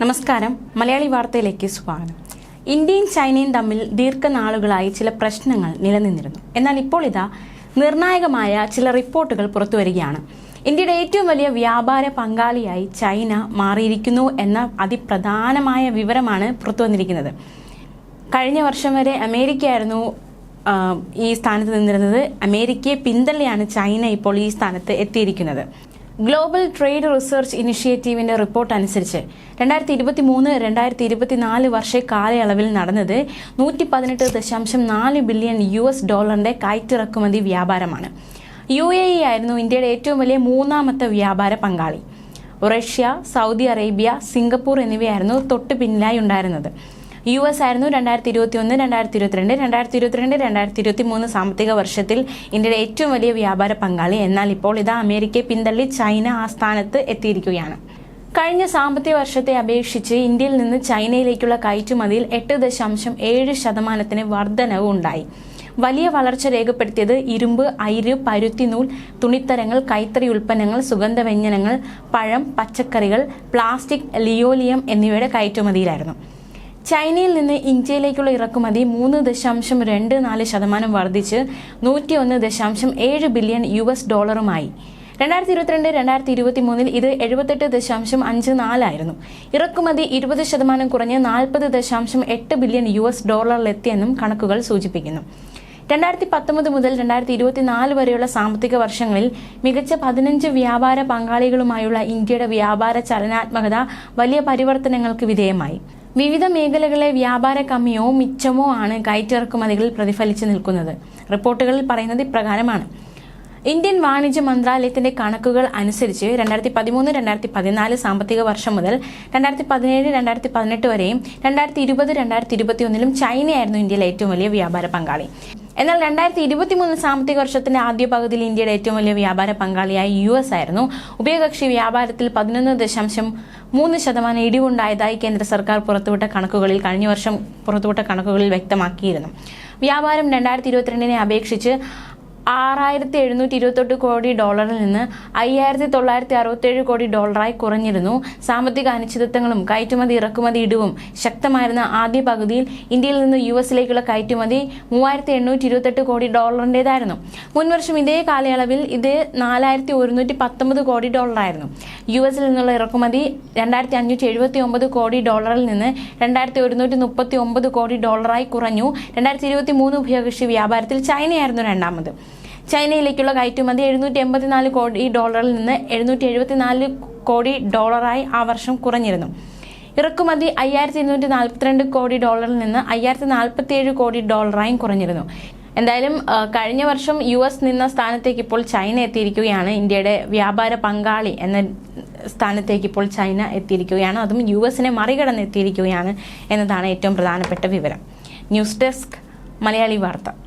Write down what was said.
നമസ്കാരം. മലയാളി വാർത്തയിലേക്ക് സ്വാഗതം. ഇന്ത്യയും ചൈനയും തമ്മിൽ ദീർഘനാളുകളായി ചില പ്രശ്നങ്ങൾ നിലനിന്നിരുന്നു. എന്നാൽ ഇപ്പോൾ ഇതാ നിർണായകമായ ചില റിപ്പോർട്ടുകൾ പുറത്തു വരികയാണ്. ഇന്ത്യയുടെ ഏറ്റവും വലിയ വ്യാപാര പങ്കാളിയായി ചൈന മാറിയിരിക്കുന്നു എന്ന അതിപ്രധാനമായ വിവരമാണ് പുറത്തു വന്നിരിക്കുന്നത്. കഴിഞ്ഞ വർഷം വരെ അമേരിക്കയായിരുന്നു ഈ സ്ഥാനത്ത് നിന്നിരുന്നത്. അമേരിക്കയെ പിന്തള്ളിയാണ് ചൈന ഇപ്പോൾ ഈ സ്ഥാനത്ത് എത്തിയിരിക്കുന്നത്. ഗ്ലോബൽ ട്രേഡ് റിസർച്ച് ഇനിഷ്യേറ്റീവിന്റെ റിപ്പോർട്ട് അനുസരിച്ച് രണ്ടായിരത്തി ഇരുപത്തി മൂന്ന് രണ്ടായിരത്തി ഇരുപത്തിനാല് വർഷ കാലയളവിൽ നടന്നത് നൂറ്റി പതിനെട്ട് ദശാംശം നാല് ബില്യൺ യു എസ് ഡോളറിന്റെ കയറ്റിറക്കുമതി വ്യാപാരമാണ്. യു എ ഇ ആയിരുന്നു ഇന്ത്യയുടെ ഏറ്റവും വലിയ മൂന്നാമത്തെ വ്യാപാര പങ്കാളി. റഷ്യ സൗദി അറേബ്യ സിംഗപ്പൂർ എന്നിവയായിരുന്നു തൊട്ട് പിന്നിലായി ഉണ്ടായിരുന്നത്. യു എസ് ആയിരുന്നു രണ്ടായിരത്തി ഇരുപത്തി ഒന്ന് രണ്ടായിരത്തി ഇരുപത്തിരണ്ട് രണ്ടായിരത്തി ഇരുപത്തിരണ്ട് രണ്ടായിരത്തി ഇരുപത്തി മൂന്ന് സാമ്പത്തിക വർഷത്തിൽ ഇന്ത്യയുടെ ഏറ്റവും വലിയ വ്യാപാര പങ്കാളി. എന്നാൽ ഇപ്പോൾ ഇതാ അമേരിക്കയെ പിന്തള്ളി ചൈന ആ സ്ഥാനത്ത് എത്തിയിരിക്കുകയാണ്. കഴിഞ്ഞ സാമ്പത്തിക വർഷത്തെ അപേക്ഷിച്ച് ഇന്ത്യയിൽ നിന്ന് ചൈനയിലേക്കുള്ള കയറ്റുമതിയിൽ എട്ട് ദശാംശം ഏഴ് ശതമാനത്തിന് വർധനവ് ഉണ്ടായി. വലിയ വളർച്ച രേഖപ്പെടുത്തിയത് ഇരുമ്പ് അയിര് പരുത്തിനൂൽ തുണിത്തരങ്ങൾ കൈത്തറി ഉൽപ്പന്നങ്ങൾ സുഗന്ധവ്യഞ്ജനങ്ങൾ പഴം പച്ചക്കറികൾ പ്ലാസ്റ്റിക് ലിയോലിയം എന്നിവയുടെ കയറ്റുമതിയിലായിരുന്നു. ചൈനയിൽ നിന്ന് ഇന്ത്യയിലേക്കുള്ള ഇറക്കുമതി മൂന്ന് ദശാംശം രണ്ട് നാല് ശതമാനം വർദ്ധിച്ച് നൂറ്റി ഒന്ന് ദശാംശം ഏഴ് ബില്യൺ യു എസ് ഡോളറുമായി. രണ്ടായിരത്തി ഇരുപത്തിരണ്ട് രണ്ടായിരത്തി ഇരുപത്തി മൂന്നിൽ ഇത് എഴുപത്തെട്ട് ദശാംശം അഞ്ച് നാലായിരുന്നു. ഇറക്കുമതി ഇരുപത് ശതമാനം കുറഞ്ഞ് നാൽപ്പത് ദശാംശം എട്ട് ബില്യൺ യു എസ് ഡോളറിലെത്തിയെന്നും കണക്കുകൾ സൂചിപ്പിക്കുന്നു. രണ്ടായിരത്തി പത്തൊമ്പത് മുതൽ രണ്ടായിരത്തി ഇരുപത്തിനാല് വരെയുള്ള സാമ്പത്തിക വർഷങ്ങളിൽ മികച്ച പതിനഞ്ച് വ്യാപാര പങ്കാളികളുമായുള്ള ഇന്ത്യയുടെ വ്യാപാര ചലനാത്മകത വലിയ പരിവർത്തനങ്ങൾക്ക് വിധേയമായി. വിവിധ മേഖലകളിലെ വ്യാപാര കമ്മിയോ മിച്ചമോ ആണ് കയറ്റിറക്കുമതികളിൽ പ്രതിഫലിച്ചു നിൽക്കുന്നത്. റിപ്പോർട്ടുകളിൽ പറയുന്നത് ഇപ്രകാരമാണ്. ഇന്ത്യൻ വാണിജ്യ മന്ത്രാലയത്തിന്റെ കണക്കുകൾ അനുസരിച്ച് രണ്ടായിരത്തി പതിമൂന്ന് രണ്ടായിരത്തി പതിനാല് സാമ്പത്തിക വർഷം മുതൽ രണ്ടായിരത്തി പതിനേഴ് രണ്ടായിരത്തി പതിനെട്ട് വരെയും രണ്ടായിരത്തി ഇരുപത് രണ്ടായിരത്തി ഇരുപത്തി ഒന്നിലും ചൈനയായിരുന്നു ഇന്ത്യയിലെ ഏറ്റവും വലിയ വ്യാപാര പങ്കാളി. എന്നാൽ രണ്ടായിരത്തി ഇരുപത്തിമൂന്ന് സാമ്പത്തിക വർഷത്തിന്റെ ആദ്യ പകുതിയിൽ ഇന്ത്യയുടെ ഏറ്റവും വലിയ വ്യാപാര പങ്കാളിയായി യു എസ് ആയിരുന്നു. ഉഭയകക്ഷി വ്യാപാരത്തിൽ പതിനൊന്ന് ദശാംശം മൂന്ന് ശതമാനം ഇടിവുണ്ടായതായി കേന്ദ്ര സർക്കാർ പുറത്തുവിട്ട കണക്കുകളിൽ കഴിഞ്ഞ വർഷം പുറത്തുവിട്ട കണക്കുകളിൽ വ്യക്തമാക്കിയിരുന്നു. വ്യാപാരം രണ്ടായിരത്തി ഇരുപത്തിരണ്ടിനെ അപേക്ഷിച്ച് ആറായിരത്തി എഴുന്നൂറ്റി ഇരുപത്തെട്ട് കോടി ഡോളറിൽ നിന്ന് അയ്യായിരത്തി തൊള്ളായിരത്തി അറുപത്തേഴ് കോടി ഡോളറായി കുറഞ്ഞിരുന്നു. സാമ്പത്തിക അനിശ്ചിതത്വങ്ങളും കയറ്റുമതി ഇറക്കുമതി ഇടിവും ശക്തമായിരുന്ന ആദ്യ പകുതിയിൽ ഇന്ത്യയിൽ നിന്ന് യു എസിലേക്കുള്ള കയറ്റുമതി മൂവായിരത്തി എണ്ണൂറ്റി ഇരുപത്തെട്ട് കോടി ഡോളറിന്റെതായിരുന്നു മുൻവർഷം ഇതേ കാലയളവിൽ ഇത് നാലായിരത്തി ഒരുന്നൂറ്റി പത്തൊമ്പത് കോടി ഡോളറായിരുന്നു. യു എസിൽ നിന്നുള്ള ഇറക്കുമതി രണ്ടായിരത്തി അഞ്ഞൂറ്റി എഴുപത്തി ഒമ്പത് കോടി ഡോളറിൽ നിന്ന് രണ്ടായിരത്തി ഒരുന്നൂറ്റി മുപ്പത്തി ഒമ്പത് കോടി ഡോളറായി കുറഞ്ഞു. രണ്ടായിരത്തി ഇരുപത്തി മൂന്ന് ഉഭയകക്ഷി വ്യാപാരത്തിൽ ചൈനയായിരുന്നു രണ്ടാമത്. ചൈനയിലേക്കുള്ള കയറ്റുമതി എഴുന്നൂറ്റി എൺപത്തിനാല് കോടി ഡോളറിൽ നിന്ന് എഴുന്നൂറ്റി എഴുപത്തിനാല് കോടി ഡോളറായി ആ വർഷം കുറഞ്ഞിരുന്നു. ഇറക്കുമതി അയ്യായിരത്തി ഇരുന്നൂറ്റി നാൽപ്പത്തിരണ്ട് കോടി ഡോളറിൽ നിന്ന് അയ്യായിരത്തി നാൽപ്പത്തിയേഴ് കോടി ഡോളറായും കുറഞ്ഞിരുന്നു. എന്തായാലും കഴിഞ്ഞ വർഷം യു എസ് നിന്ന സ്ഥാനത്തേക്ക് ഇപ്പോൾ ചൈന എത്തിയിരിക്കുകയാണ്. ഇന്ത്യയുടെ വ്യാപാര പങ്കാളി എന്ന സ്ഥാനത്തേക്ക് ഇപ്പോൾ ചൈന എത്തിയിരിക്കുകയാണ്. അതും യു എസിനെ മറികടന്ന് എത്തിയിരിക്കുകയാണ് എന്നതാണ് ഏറ്റവും പ്രധാനപ്പെട്ട വിവരം. ന്യൂസ് ഡെസ്ക് മലയാളി വാർത്ത.